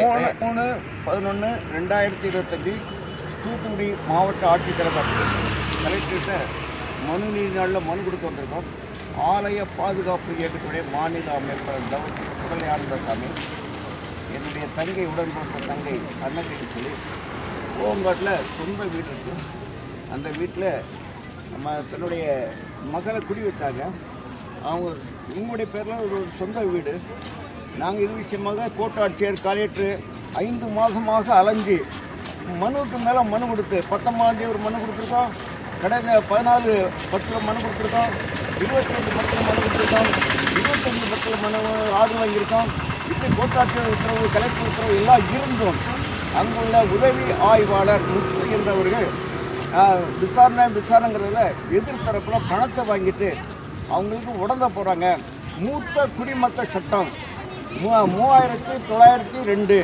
மூணு மூணு பதினொன்று ரெண்டாயிரத்தி இருபத்தஞ்சி தூத்துக்குடி மாவட்ட ஆட்சித்தலைவர் கலெக்டர்கிட்ட மனு நீதி நாளில் மனு கொடுத்து வந்திருக்கோம். ஆலய பாதுகாப்பு இயக்கத்துடைய மாநில அமைப்பாளர் டவு ஆனந்தசாமி என்னுடைய தங்கை உடன் பிறந்த தங்கை அன்னகிரி சொல்லி ஓங்காட்டில் சொந்த வீடு இருக்குது அந்த வீட்டில் நம்ம தன்னுடைய மகளை குடி வச்சாங்க. அவங்க உங்களுடைய பேரில் ஒரு சொந்த வீடு. நாங்கள் இது விஷயமாக கோட்டாட்சியர் கலெக்டர் ஐந்து மாதமாக அலைஞ்சு மனுவுக்கு மேலே மனு கொடுத்து பத்தொம்பதாம் தேதி ஒரு மனு கொடுத்துருக்கோம். கடந்த பதினாலு பத்தில் மனு கொடுத்துருக்கோம். இருபத்தி ரெண்டு பத்தில் மனு கொடுத்துருக்கோம். இருபத்தஞ்சு பத்தில் மனு ஆர்டர் வாங்கியிருக்கோம். இப்படி கோட்டாட்சியர் உத்தரவு கலெக்டர் உத்தரவு எல்லாம் இருந்தும் அங்குள்ள உதவி ஆய்வாளர் முத்து என்றவர்கள் விசாரணை விசாரணைங்கிறதுல எதிர்த்தரப்பில் பணத்தை வாங்கிட்டு அவங்களுக்கு உடந்த போகிறாங்க மூத்த குடிமக்கள் சட்டம். மூ மூவாயிரத்தி தொள்ளாயிரத்தி ரெண்டு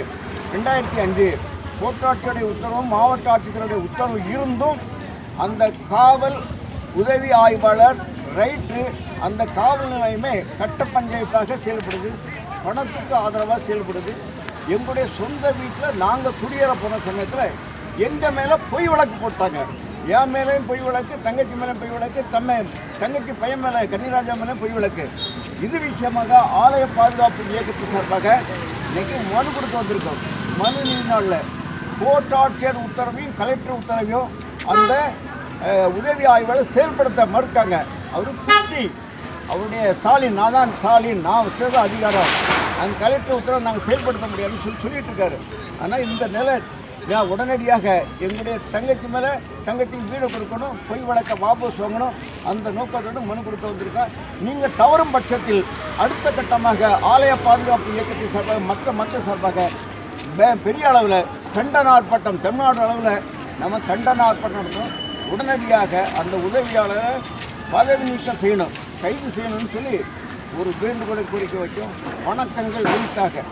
ரெண்டாயிரத்தி அஞ்சு. கோட்டாட்சியருடைய உத்தரவும் மாவட்ட ஆட்சித்தருடைய உத்தரவு இருந்தும் அந்த காவல் உதவி ஆய்வாளர் ரைட்டு அந்த காவல் நிலையமே கட்ட பஞ்சாயத்தாக செயல்படுது. பணத்துக்கு ஆதரவாக செயல்படுது. எங்களுடைய சொந்த வீட்டில் நாங்கள் குடியேற போன சமயத்தில் எங்கள் மேலே பொய் வழக்கு போட்டாங்க. என் மேலேயும் பொய் வழக்கு தங்கச்சி மேலே பொய் வழக்கு தம்மை தங்கச்சி பையன் மேலே கன்னிராஜா மேலே பொய் வழக்கு. இது விஷயமாக ஆலய பாதுகாப்பு இயக்கத்து சார்பாக இன்றைக்கி மனு கொடுத்து வந்திருக்கோம். மனு நீதி கோர்ட் ஆட்சியர் உத்தரவையும் கலெக்டர் உத்தரவையும் அந்த உதவி ஆய்வாளர் செயல்படுத்த மறுக்காங்க. அவர் குட்டி. அவருடைய ஸ்டாலின் நான் தான் ஸ்டாலின் நான் வச்சது அதிகாரம். அந்த கலெக்டர் உத்தரவை நாங்கள் செயல்படுத்த முடியாதுன்னு சொல்லி சொல்லிட்டு இருக்காரு. ஆனால் இந்த நிலை நான் உடனடியாக எங்களுடைய தங்கச்சி மேலே தங்கச்சிக்கு வீடு கொடுக்கணும் பொய் வழக்க வாபஸ் வாங்கணும் அந்த நோக்கத்தோடு மனு கொடுக்க வந்திருக்கேன் நீங்கள் தவறும் பட்சத்தில் அடுத்த கட்டமாக ஆலய பாதுகாப்பு இயக்கத்தின் சார்பாக மற்ற மக்கள் சார்பாக பெரிய அளவில் கண்டன ஆர்ப்பாட்டம் தமிழ்நாடு அளவில் நம்ம கண்டன ஆர்ப்பாட்டம் நடத்தணும். உடனடியாக அந்த உதவியாளரை பதவி நீக்கம் செய்யணும் கைது செய்யணும்னு சொல்லி ஒரு வேண்டுகோளை கோரிக்கை வைக்கும் வணக்கங்கள் குறித்தாக